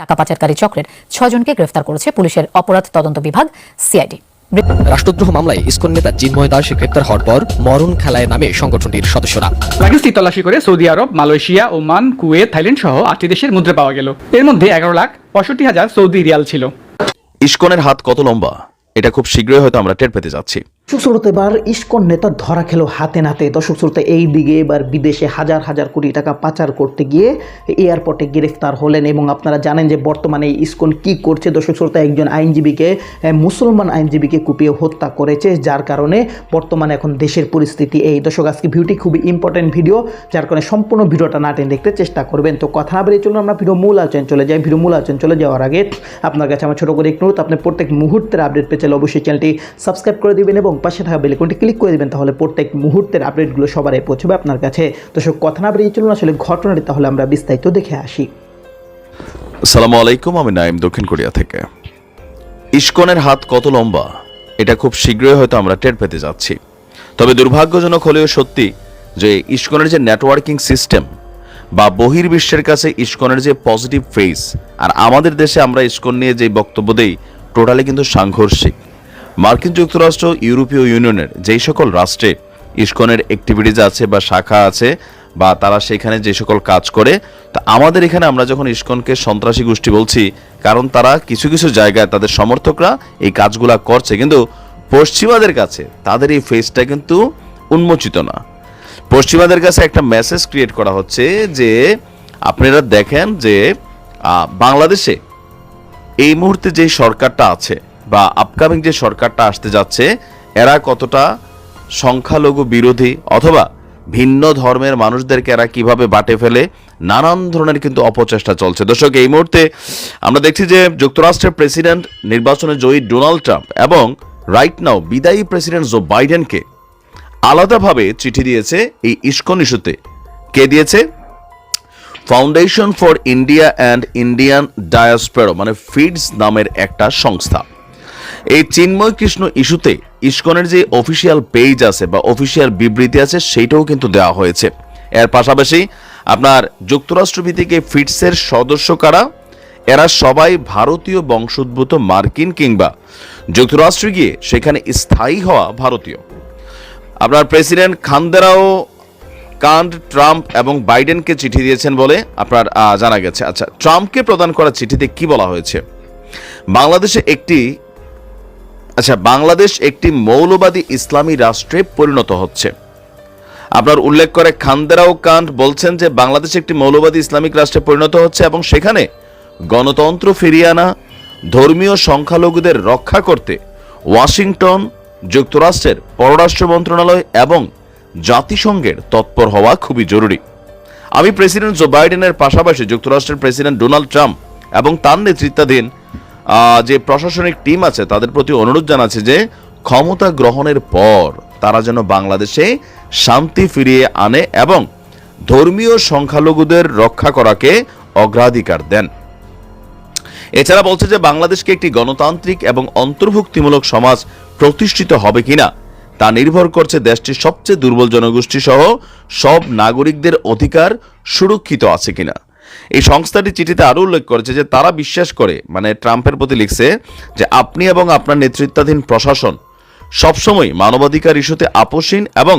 টাকা পাচারকারী চক্রের ছজনকে গ্রেফতার করেছে পুলিশের অপরাধ তদন্ত বিভাগ সিআইডি। রাষ্ট্রদ্রোহ মামলায় ইসকন নেতা চিন্ময় দাস গ্রেপ্তার হওয়ার পর মরণ খেলায় নামে সংগঠনটির সদস্যরা। লাগেজটি তল্লাশি করে সৌদি আরব মালয়েশিয়া ওমান কুয়েত থাইল্যান্ড সহ আটটি দেশের মুদ্রা পাওয়া গেল। এর মধ্যে এগারো লাখ পঁয়ষট্টি হাজার সৌদি রিয়াল ছিল। ইস্কনের হাত কত লম্বা? এটা খুব শীঘ্রই হয়তো আমরা টের পেতে যাচ্ছি। দর্শক শ্রোতে এবার ইস্কন নেতা ধরা খেলো হাতে নাতে। দর্শক শ্রোতে এই দিকে এবার বিদেশে হাজার হাজার কোটি টাকা পাচার করতে গিয়ে এয়ারপোর্টে গ্রেফতার হলেন এবং আপনারা জানেন যে বর্তমানে ইস্কন কি করছে। দর্শক শ্রোতে একজন আইনজীবীকে মুসলমান আইনজীবীকে কুপিয়ে হত্যা করেছে, যার কারণে বর্তমানে এখন দেশের পরিস্থিতি এই। দর্শক, আজকে ভিডিওটি খুবই ইম্পর্টেন্ট ভিডিও যার কারণে সম্পূর্ণ ভিডিওটা না টেনে দেখতে চেষ্টা করবেন। তো কথা না বেরিয়ে চলুন, আমরা ভিডিও মূল আলোচনা চলে যাই। ভিডিও মূল আলোচনা চলে যাওয়ার আগে আপনার কাছে আমার ছোটো করে একটু আপনি প্রত্যেক মুহূর্তের আপডেট পেতে চাইলে অবশ্যই চ্যানেলটি সাবস্ক্রাইব করে দেবেন এবং পাশে থাকা বেলিকনটি ক্লিক করে দিবেন, তাহলে প্রত্যেক মুহূর্তের আপডেটগুলো সবারই পৌঁছবে আপনার কাছে। দর্শক কথা না বেরিয়ে চলুন, আসলে ঘটনাটি তাহলে আমরা বিস্তারিত দেখে আসি। সালামু আলাইকুম, আমি নাইম দক্ষিণ কোরিয়া থেকে। ইস্কনের হাত কত লম্বা? এটা খুব শীঘ্রই হয়তো আমরা টের পেতে যাচ্ছি। তবে দুর্ভাগ্যজনক হলেও সত্যি যে ইস্কনের যে নেটওয়ার্কিং সিস্টেম বা বহির্বিশ্বের কাছে ইস্কনের যে পজিটিভ ফেস আর আমাদের দেশে আমরা ইস্কন নিয়ে যে বক্তব্য দেই টোটালি কিন্তু সাংঘর্ষিক। মার্কিন যুক্তরাষ্ট্র, ইউরোপীয় ইউনিয়নের যেই সকল রাষ্ট্রে ইস্কনের অ্যাক্টিভিটিজ আছে বা শাখা আছে বা তারা সেখানে যে সকল কাজ করে, তা আমাদের এখানে আমরা যখন ইস্কনকে সন্ত্রাসী গোষ্ঠী বলছি, কারণ তারা কিছু কিছু জায়গায় তাদের সমর্থকরা এই কাজগুলা করছে, কিন্তু পশ্চিমাদের কাছে তাদের এই ফেসটা কিন্তু উন্মোচিত না। পশ্চিমাদের কাছে একটা মেসেজ ক্রিয়েট করা হচ্ছে যে, আপনারা দেখেন যে বাংলাদেশে এই মুহূর্তে যে সরকারটা আছে বা আপকামিং যে সরকারটা আসতে যাচ্ছে, এরা কতটা সংখ্যালঘু বিরোধী অথবা ভিন্ন ধর্মের মানুষদেরকে এরা কীভাবে বাটে ফেলে, নানান ধরনের কিন্তু অপচেষ্টা চলছে। দর্শক, এই মুহূর্তে আমরা দেখছি যে যুক্তরাষ্ট্রের প্রেসিডেন্ট নির্বাচনে জয়ী ডোনাল্ড ট্রাম্প এবং রাইট নাও বিদায়ী প্রেসিডেন্ট জো বাইডেনকে আলাদাভাবে চিঠি দিয়েছে এই ইস্কন ইস্যুতে। কে দিয়েছে? Foundation for India and Indian diaspora মানে ফিডস নামের একটা সংস্থা। এই চিন্ময় কৃষ্ণ ইস্যুতে ইস্কনের যে অফিসিয়াল পেজ আছে বা অফিসিয়াল বিবৃতি আছে, সেইটাও কিন্তু দেওয়া হয়েছে। এর পাশাপাশি আপনার যুক্তরাষ্ট্রভিত্তিক ফিটসের সদস্য কারা? এরা সবাই ভারতীয় বংশোদ্ভূত মার্কিন কিংবা যুক্তরাষ্ট্রে গিয়ে সেখানে স্থায়ী হওয়া ভারতীয়। আপনার প্রেসিডেন্ট খান্দেরাও কান্ট ট্রাম্প এবং বাইডেনকে চিঠি দিয়েছেন বলে আপনার জানা গেছে। আচ্ছা ট্রাম্পকে প্রদান করা চিঠিতে কি বলা হয়েছে? বাংলাদেশে একটি আচ্ছা বাংলাদেশ একটি মৌলবাদী ইসলামী রাষ্ট্রে পরিণত হচ্ছে। আপনার উল্লেখ করে খান্দেরাও কান্ট বলছেন যে বাংলাদেশ একটি মৌলবাদী ইসলামিক রাষ্ট্রে পরিণত হচ্ছে এবং সেখানে গণতন্ত্র ফিরিয়ে আনা, ধর্মীয় সংখ্যালঘুদের রক্ষা করতে ওয়াশিংটন, যুক্তরাষ্ট্রের পররাষ্ট্র মন্ত্রণালয় এবং জাতিসংঘের তৎপর হওয়া খুবই জরুরি। আমি প্রেসিডেন্ট জো বাইডেনের পাশাপাশি যুক্তরাষ্ট্রের প্রেসিডেন্ট ডোনাল্ড ট্রাম্প এবং তার নেতৃত্বাধীন যে প্রশাসনিক টিম আছে, তাদের প্রতি অনুরোধ জানাচ্ছে যে ক্ষমতা গ্রহণের পর তারা যেন বাংলাদেশে শান্তি ফিরিয়ে আনে এবং ধর্মীয় সংখ্যালঘুদের রক্ষা করাকে অগ্রাধিকার দেন। এছাড়া বলছে যে বাংলাদেশকে একটি গণতান্ত্রিক এবং অন্তর্ভুক্তিমূলক সমাজ প্রতিষ্ঠিত হবে কিনা, তা নির্ভর করছে দেশটির সবচেয়ে দুর্বল জনগোষ্ঠী সহ সব নাগরিকদের অধিকার সুরক্ষিত আছে কিনা। এই সংস্থাটি চিঠিতে আরও উল্লেখ করেছে যে তারা বিশ্বাস করে মানে ট্রাম্পের প্রতি লিখছে, যে আপনি এবং আপনার নেতৃত্বাধীন প্রশাসন সবসময় মানবাধিকার ইস্যুতে আপোষহীন এবং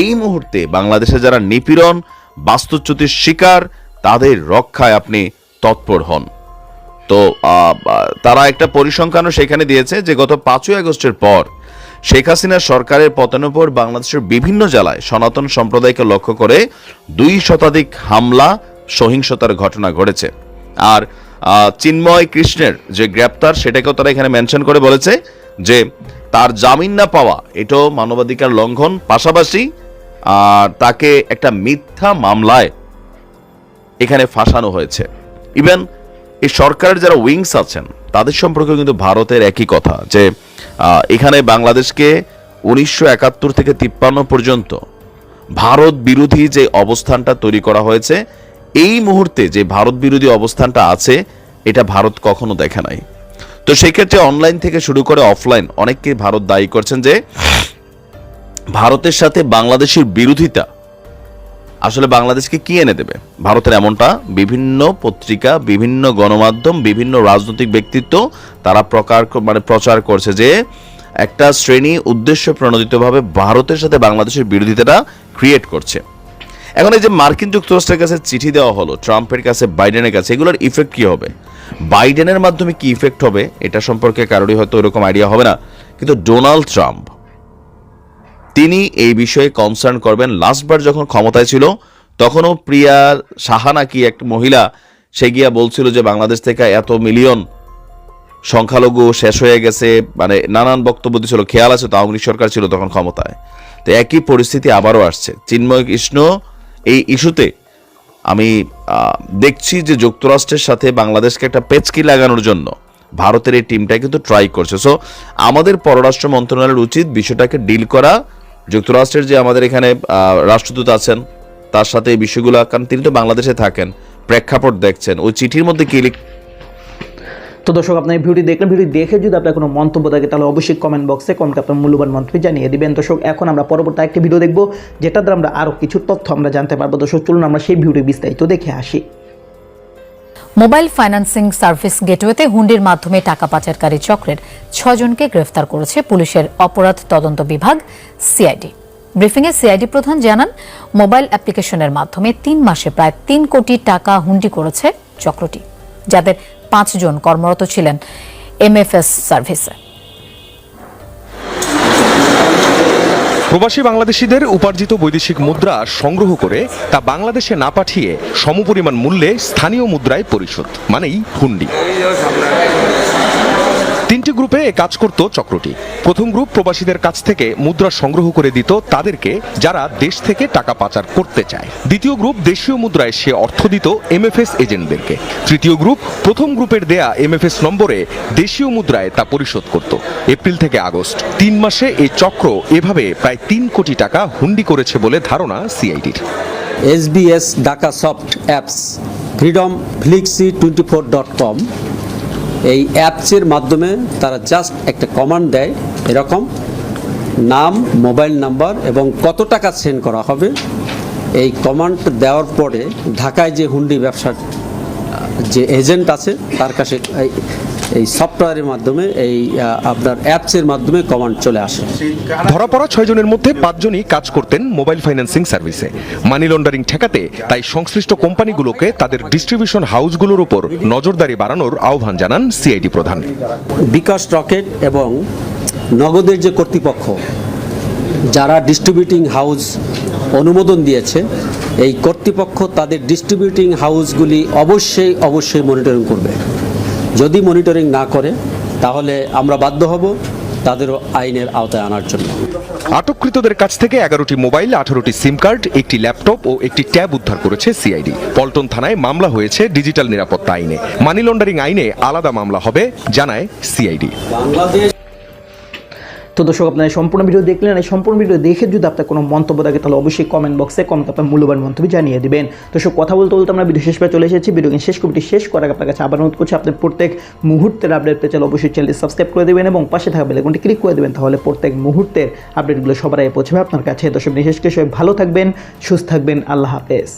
এই মুহূর্তে বাংলাদেশে যারা নিপীড়ন, বাস্তুচ্যুতির শিকার, তাদের রক্ষায় আপনি তৎপর হন। তো তারা একটা পরিসংখ্যানও সেখানে দিয়েছে যে গত পাঁচই আগস্টের পর শেখ হাসিনার সরকারের পতনের পর বাংলাদেশের বিভিন্ন জেলায় সনাতন সম্প্রদায়কে লক্ষ্য করে দুই শতাধিক হামলা সহিংসতার ঘটনা ঘটেছে। আর চিন্ময় কৃষ্ণের যে গ্রেপ্তার, সেটাকেও তারা এখানে মেনশন করে বলেছে যে তার জামিন না পাওয়া, এটাও মানবাধিকার লঙ্ঘন পাশাপাশি আর তাকে একটা মিথ্যা মামলায় এখানে ফাঁসানো হয়েছে। ইভেন এই সরকারের যারা উইংস আছেন, তাদের সম্পর্কে কিন্তু ভারতের একই কথা যে এখানে বাংলাদেশকে উনিশশো একাত্তর থেকে তিপ্পান্ন পর্যন্ত ভারত বিরোধী যে অবস্থানটা তৈরি করা হয়েছে এই মুহূর্তে যে ভারত বিরোধী অবস্থানটা আছে, এটা ভারত কখনো দেখে নাই। তো সেই ক্ষেত্রে অনলাইন থেকে শুরু করে অফলাইন অনেককে ভারত দায়ী করছেন যে, ভারতের সাথে বাংলাদেশের বিরোধিতা আসলে বাংলাদেশকে কি এনে দেবে? ভারতের এমনটা বিভিন্ন পত্রিকা, বিভিন্ন গণমাধ্যম, বিভিন্ন রাজনৈতিক ব্যক্তিত্ব তারা প্রকার মানে প্রচার করছে যে, একটা শ্রেণি উদ্দেশ্য প্রণোদিতভাবে ভারতের সাথে বাংলাদেশের বিরোধিতাটা ক্রিয়েট করছে। এখন এই যে মার্কিন যুক্তরাষ্ট্রের কাছে চিঠি দেওয়া হলো, ট্রাম্পের কাছে, বাইডেনের কাছে, এগুলোর ইফেক্ট কি হবে? বাইডেনের মাধ্যমে কি ইফেক্ট হবে? এটা সম্পর্কে কারোরই হয়তো ওরকম আইডিয়া হবে না। কিন্তু ডোনাল্ড ট্রাম্প, তিনি এই বিষয়ে কনসার্ন করবেন। লাস্টবার যখন ক্ষমতায় ছিল, তখনও প্রিয়া সাহা নাকি এক মহিলা, সে গিয়া বলছিল যে বাংলাদেশ থেকে এত মিলিয়ন সংখ্যালঘু শেষ হয়ে গেছে মানে নানান বক্তব্য দিয়েছিল খেয়াল আছে তো, আওয়ামী সরকার ছিল তখন ক্ষমতায়। তো একই পরিস্থিতি আবারও আসছে। চিন্ময় কৃষ্ণ এই ইস্যুতে আমি দেখছি যে যুক্তরাষ্ট্রের সাথে বাংলাদেশকে একটা পেচকি লাগানোর জন্য ভারতের এই টিমটা কিন্তু ট্রাই করছে। সো আমাদের পররাষ্ট্র মন্ত্রণালয়ের উচিত বিষয়টাকে ডিল করা। যুক্তরাষ্ট্রের যে আমাদের এখানে রাষ্ট্রদূত আছেন, তার সাথে এই বিষয়গুলো, কারণ তিনি তো বাংলাদেশে থাকেন, প্রেক্ষাপট দেখছেন। ওই চিঠির মধ্যে কি তো দর্শক, আপনার ভিডিও দেখলেন। ভিডিও দেখে যদি আপনার কোনো মন্তব্য থাকে, তাহলে অবশ্যই কমেন্ট বক্সে কমেন্ট আপনার মূল্যবান মন্তব্য জানিয়ে দিবেন। দর্শক, এখন আমরা পরবর্তী একটি ভিডিও দেখব যেটা দ্বারা আমরা আরও কিছু তথ্য আমরা জানতে পারব। দর্শক, চলুন আমরা সেই ভিডিও বিস্তারিত দেখে আসি। মোবাইল ফাইন্যান্সিং সার্ভিস গেটওয়েতে হুন্ডির মাধ্যমে টাকা পাচারকারী চক্রের ছজনকে গ্রেফতার করেছে পুলিশের অপরাধ তদন্ত বিভাগ সিআইডি ব্রিফিংয়ে সিআইডি প্রধান জানান, মোবাইল অ্যাপ্লিকেশনের মাধ্যমে তিন মাসে প্রায় তিন কোটি টাকা হুন্ডি করেছে চক্রটি। যাদের পাঁচজন কর্মরত ছিলেন এমএফএস সার্ভিসে। প্রবাসী বাংলাদেশিদের উপার্জিত বৈদেশিক মুদ্রা সংগ্রহ করে তা বাংলাদেশে না পাঠিয়ে সমপরিমাণ মূল্যে স্থানীয় মুদ্রায় পরিশোধ, মানেই হুন্ডি। তিনটি গ্রুপে এ কাজ করত চক্রটি। প্রথম গ্রুপ প্রবাসীদের কাছ থেকে মুদ্রা সংগ্রহ করে দিত তাদেরকে, যারা দেশ থেকে টাকা পাচার করতে চায়। দ্বিতীয় গ্রুপ দেশীয় মুদ্রায় সে অর্থ দিত এমএফএস এজেন্টদেরকে। তৃতীয় গ্রুপ, প্রথম গ্রুপের দেয়া এমএফএস নম্বরে দেশীয় মুদ্রায় তা পরিশোধ করত। এপ্রিল থেকে আগস্ট, তিন মাসে এই চক্র এভাবে প্রায় তিন কোটি টাকা হুন্ডি করেছে বলে ধারণা সিআইডির। এসবিএস ডাকা soft apps, Freedom, Flexi twenty four dot com এই অ্যাপসের মাধ্যমে তারা জাস্ট একটা কমান্ড দেয়, এরকম নাম মোবাইল নাম্বার এবং কত টাকা সেন্ড করা হবে। এই কমান্ড দেওয়ার পরে ঢাকায় যে হুন্ডি ব্যবসার, যে এজেন্ট আছে, তার কাছে এই- সফটওয়্যারের মাধ্যমে এই আপনার অ্যাপসের মাধ্যমে কমান্ড চলে আসে। ধরা পড়া ছয় জনের মধ্যে পাঁচজনই কাজ করতেন মোবাইল ফাইন্যান্সিং সার্ভিসে মানি লন্ডারিং ঠেকাতে তাই সংশ্লিষ্ট কোম্পানিগুলোকে তাদের ডিস্ট্রিবিউশন হাউসগুলোর উপর নজরদারি বাড়ানোর আহ্বান জানান সিআইডি প্রধান। বিকাশ রকেট এবং নগদের যে কর্তৃপক্ষ যারা ডিস্ট্রিবিউটিং হাউস অনুমোদন দিয়েছে এই কর্তৃপক্ষ তাদের ডিস্ট্রিবিউটিং হাউসগুলি অবশ্যই অবশ্যই মনিটরিং করবে। যদি মনিটরিং না করে তাহলে আমরা বাধ্য হব তাদেরও আইনের আওতায় আনার জন্য। আটককৃতদের কাছ থেকে এগারোটি মোবাইল আঠারোটি সিম কার্ড একটি ল্যাপটপ ও একটি ট্যাব উদ্ধার করেছে সিআইডি। পল্টন থানায় মামলা হয়েছে ডিজিটাল নিরাপত্তা আইনে। মানি লন্ডারিং আইনে আলাদা মামলা হবে জানায় সিআইডি। বাংলাদেশ তো দর্শক, আপনার সম্পূর্ণ ভিডিও দেখলেন, এই সম্পূর্ণ ভিডিও দেখে যদি আপনার কোনো মন্তব্য থাকে, তাহলে অবশ্যই কমেন্ট বক্সে কমেন্ট আপনার মূল্যবান মন্তব্য জানিয়ে দিবেন। দর্শক, কথা বলতে বলতে আমরা ভিডিও শেষ পে চলে এসেছি। ভিডিও শেষ কমিটি শেষ করার আপনার কাছে আবার অনুরোধ করছি আপনার প্রত্যেক মুহূর্তের আপডেট পেতে চাইলে অবশ্যই চ্যানেলটি সাবস্ক্রাইব করে দেবেন এবং পাশে থাকা বেলাইকনটি ক্লিক করে দেবেন, তাহলে প্রত্যেক মুহূর্তের আপডেটগুলো সবার আগে পৌঁছবে আপনার কাছে। দর্শক, বিশেষ করে সবাই ভালো থাকবেন, সুস্থ থাকবেন, আল্লাহ হাফেজ।